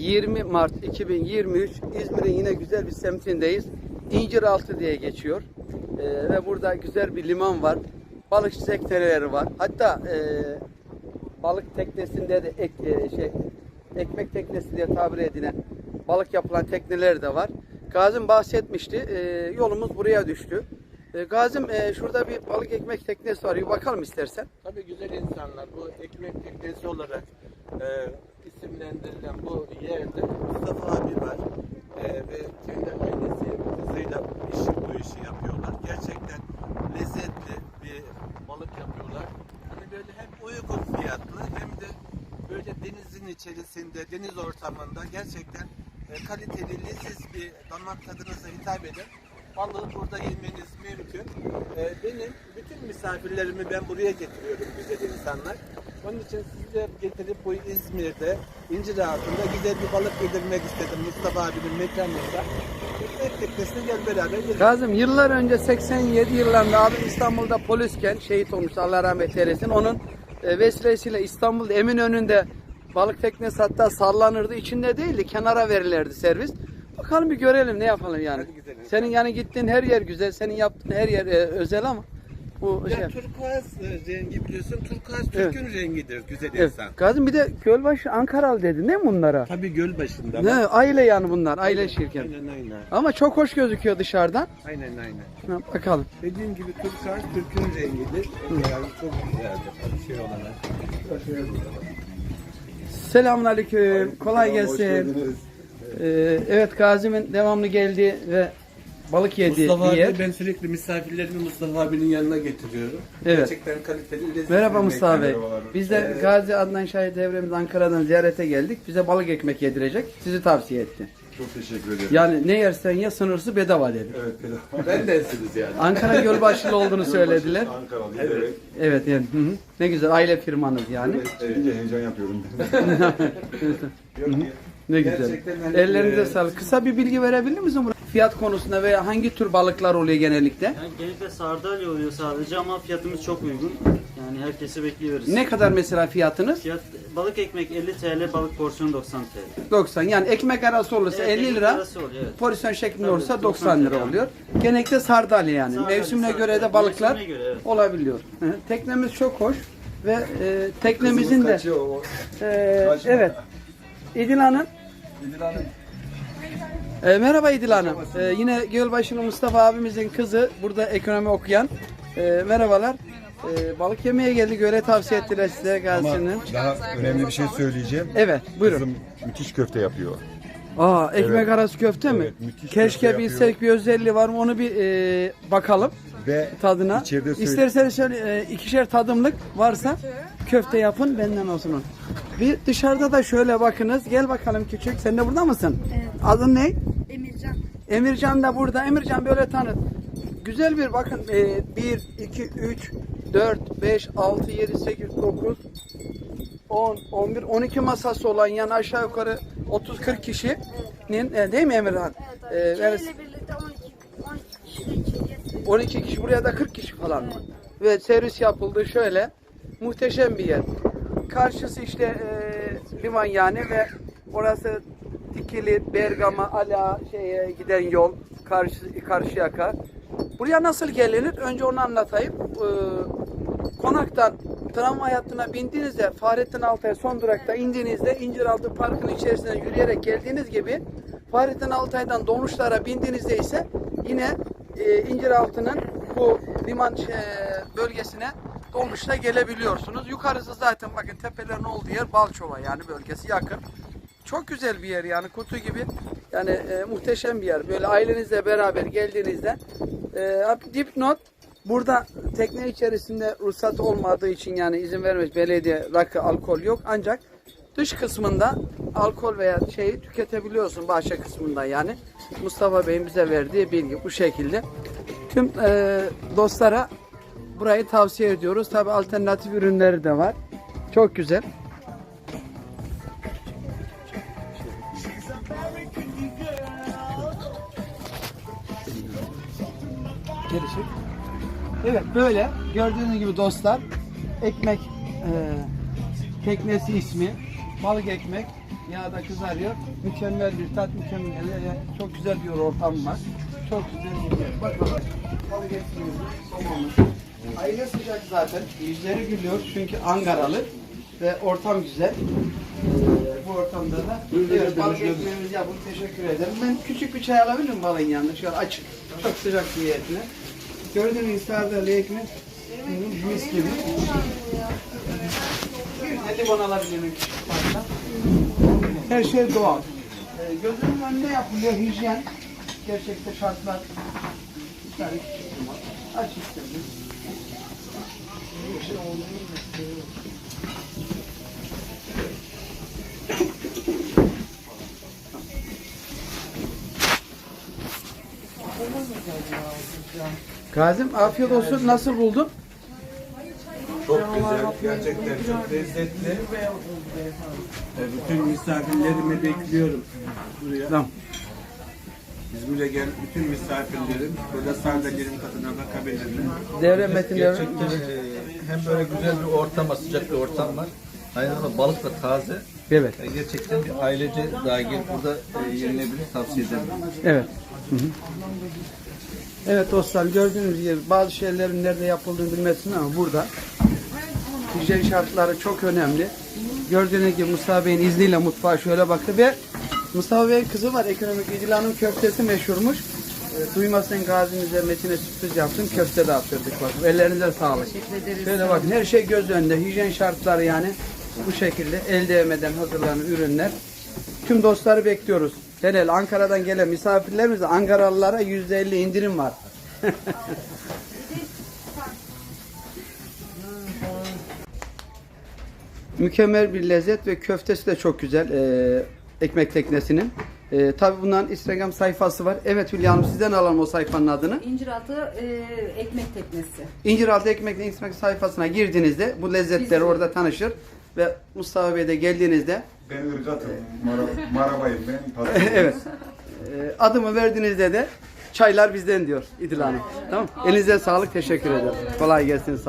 20 Mart 2023 İzmir'in yine güzel bir semtindeyiz. İnciraltı diye geçiyor. Ee, ve burada güzel bir liman var. Balıkçı tekneleri var. Hatta e, balık teknesinde de ek, e, şey ekmek teknesi diye tabir edilen balık yapılan tekneler de var. Gazim bahsetmişti. E, yolumuz buraya düştü. E, Gazim e, şurada bir balık ekmek teknesi var. Bir bakalım istersen. Tabii güzel insanlar bu ekmek teknesi olarak e, isimlendirilen bu yerde Mustafa abi var E, ve kendi ailesi kızıyla işi, bu işi yapıyorlar. Gerçekten lezzetli bir balık yapıyorlar. Hani böyle hem uygun fiyatlı hem de böyle denizin içerisinde, deniz ortamında gerçekten e, kaliteli, leziz bir damak tadınıza hitap eden balığı burada yemeniz mümkün. E, benim bütün misafirlerimi ben buraya getiriyorum güzel insanlar. Onun için size getirip bu İzmir'de İncir altında güzel bir balık yedirmek istedim Mustafa abinin mekanında. Ekmek teknesine gel beraber yiyelim. Kazım yıllar önce 87 yıllarında abim İstanbul'da polisken şehit olmuş Allah rahmet eylesin. Onun e, vesilesiyle İstanbul'da Eminönü'nde balık teknesi hatta sallanırdı. İçinde değildi kenara verilirdi servis. Bakalım bir görelim ne yapalım yani. Hadi gidelim. Senin yani gittiğin her yer güzel. Senin yaptığın her yer e, özel ama bu şey. Ya turkuaz e, rengi biliyorsun. Turkuaz. Türk'ün rengidir güzel Evet. insan. Kazım bir de Gölbaşı Ankaralı dedi ne bunlara? Tabii göl başında. Ne aile yani bunlar aile şirket. Aynen aynen. Ama çok hoş gözüküyor dışarıdan. Aynen aynen. Ha, bakalım. Dediğim gibi turkuaz Türk'ün rengidir. Yani çok güzeldir bir şey olarak. Selamun aleyküm. Kolay gelsin. Ee, evet Kazım'ın devamlı geldiği ve balık yediği Mustafa bir yer. abi ben sürekli misafirlerimi Mustafa abinin yanına getiriyorum. Evet. Gerçekten kaliteli lezzetli Merhaba yemek. Mustafa Bey. Biz de Gazi Adnan Şahit Devremiz Ankara'dan ziyarete geldik. Bize balık ekmek yedirecek. Sizi tavsiye etti. Çok teşekkür ederim. Yani ne yersen ye sınırsız bedava dedi. Evet, bedava. Ben densiniz yani. Ankara Gölbaşılı olduğunu söylediler. Ankaralıyız, evet. Evet yani. Hı hı. Ne güzel aile firmanız yani. Evet, deyince heyecan yapıyorum. Ne güzel. Gerçekten hani, Ellerinize e, sağlık. Kısa bir bilgi verebilir misiniz? Fiyat konusunda veya hangi tür balıklar oluyor genellikle? Yani genellikle sardalya oluyor sadece ama fiyatımız çok uygun. Yani herkese bekliyoruz. Ne kadar mesela fiyatınız? Fiyat balık ekmek 50 TL, balık porsiyonu 90 TL. 90. Yani ekmek arası olursa Evet, 50 ekmek lira. arası oluyor, evet. Porsiyon şeklinde Tabii, olursa 90 90 lira lira. oluyor. Genellikle sardalya yani. Sardalya, Mevsimine sardalya. göre de balıklar göre, evet. olabiliyor. Hı hı. Teknemiz çok hoş ve e, teknemizin de Kaçıyor o. e, Kaçma. evet. İdil Hanım. İdil Hanım. E, merhaba İdil Hanım. E, yine Gölbaşılı Mustafa abimizin kızı burada ekonomi okuyan. E, merhabalar. E, balık yemeye geldik. Öyle tavsiye ettiler size Ama daha önemli bir şey söyleyeceğim. Evet buyurun. Kızım müthiş köfte yapıyor. Aa ekmek Evet. arası köfte mi? Evet, müthiş Keşke köfte bilsek yapıyor. bir özelliği var mı onu bir e, bakalım Ve tadına. içeride söyle- İsterseniz şöyle e, ikişer tadımlık varsa köfte yapın benden olsun. Bir dışarıda da şöyle bakınız. Gel bakalım küçük. Sen de burada mısın? Evet. Adın ne? Emircan. Emircan da burada. Emircan böyle tanıt. Güzel bir bakın. E, 1, 2, 3, 4, 5, 6, 7, 8, 9, 10, 11, 12 masası olan yani aşağı yukarı 30-40 kişinin e, değil mi Emirhan? Evet E, abi. Şeyle birlikte 12, 12 kişi içeceğiz. 12 kişi buraya da 40 kişi falan mı? Ve servis yapıldı şöyle. Muhteşem bir yer. Karşısı işte e, liman yani ve orası Dikili, Bergama, Ala şeye giden yol. Karşı Karşıyaka. Buraya nasıl gelinir? Önce onu anlatayım. E, konaktan tramvay hattına bindiğinizde Fahrettin Altay'a son durakta indiğinizde İnciraltı Parkı'nın içerisinden yürüyerek geldiğiniz gibi Fahrettin Altay'dan dolmuşlara bindiğinizde ise yine e, İnciraltı'nın bu liman şey, bölgesine dolmuşla gelebiliyorsunuz. Yukarısı zaten bakın tepelerin olduğu yer Balçova yani bölgesi yakın. Çok güzel bir yer yani kutu gibi. Yani e, muhteşem bir yer. Böyle ailenizle beraber geldiğinizde e, dipnot burada tekne içerisinde ruhsat olmadığı için yani izin vermez belediye rakı alkol yok ancak dış kısmında alkol veya şeyi tüketebiliyorsun bahçe kısmında yani. Mustafa Bey'in bize verdiği bilgi bu şekilde. Tüm e, dostlara burayı tavsiye ediyoruz. Tabi alternatif ürünleri de var. Çok güzel. Gelişik. Evet böyle gördüğünüz gibi dostlar ekmek e, teknesi ismi balık ekmek Yağda kızarıyor. Mükemmel bir tat, mükemmel. yani Çok güzel bir ortam var. Çok güzel bir yer. Bak bak. Balık etimiz, somamız. Aile sıcak zaten. Yüzleri gülüyor çünkü Ankaralı ve ortam güzel. Ee, bu ortamda da evet, balık ekmeğimizi yapın. Teşekkür ederim. Ben küçük bir çay alabilir miyim balığın yanında? Şöyle açık. Çok sıcak bir niyetine. Gördüğünüz sardalya ekmek. Hı, Mis gibi. Bir de limon alabilir miyim küçük parça? Her şey doğal. Ee, gözümün önünde yapılıyor hijyen. Gerçekte şartlar. Bir tane küçük limon. Aç istedim. Kazım afiyet olsun. Nasıl buldun? Çok güzel, gerçekten çok lezzetli. E, Bütün misafirlerimi bekliyorum buraya. Tamam. Biz buraya gelen bütün misafirlerim burada sandalyelerin tadına bakabilirler. Devre metinleri. Gerçekten e, hem böyle güzel bir ortam var, sıcak bir ortam var. Aynı zamanda balık da taze. Evet. E, Gerçekten bir ailece dahil burada e, yenilebilir, tavsiye ederim. Evet. Hı hı. Evet dostlar gördüğünüz gibi bazı şeylerin nerede yapıldığını bilmezsin ama burada hijyen şartları çok önemli. Gördüğünüz gibi Mustafa Bey'in izniyle mutfağa şöyle baktı ve Mustafa Bey'in kızı var ekonomik İdil Hanım köftesi meşhurmuş. E, duymasın gazimize metine sürpriz yaptım köfte dağıtırdık bak ellerinize sağlık. Şöyle bakın her şey göz önünde hijyen şartları yani bu şekilde el değmeden hazırlanan ürünler. Tüm dostları bekliyoruz. Genel Ankara'dan gelen misafirlerimize Ankaralılara %50 indirim var. Mükemmel bir lezzet ve köftesi de çok güzel. Ee, ekmek teknesinin. Ee, Tabi bunların Instagram sayfası var. Evet Hülya Hanım sizden alalım o sayfanın adını. İnciraltı e, ekmek teknesi. İnciraltı Ekmek'in Instagram sayfasına girdiğinizde bu lezzetleri orada tanışır. Ve Mustafa Bey'de geldiğinizde Ben ırgatım. Mara, marabayım ben. evet Ee, adımı verdiğinizde de çaylar bizden diyor İdil Hanım. Tamam Elinize sağlık teşekkür ederim. Kolay gelsin sağ olun.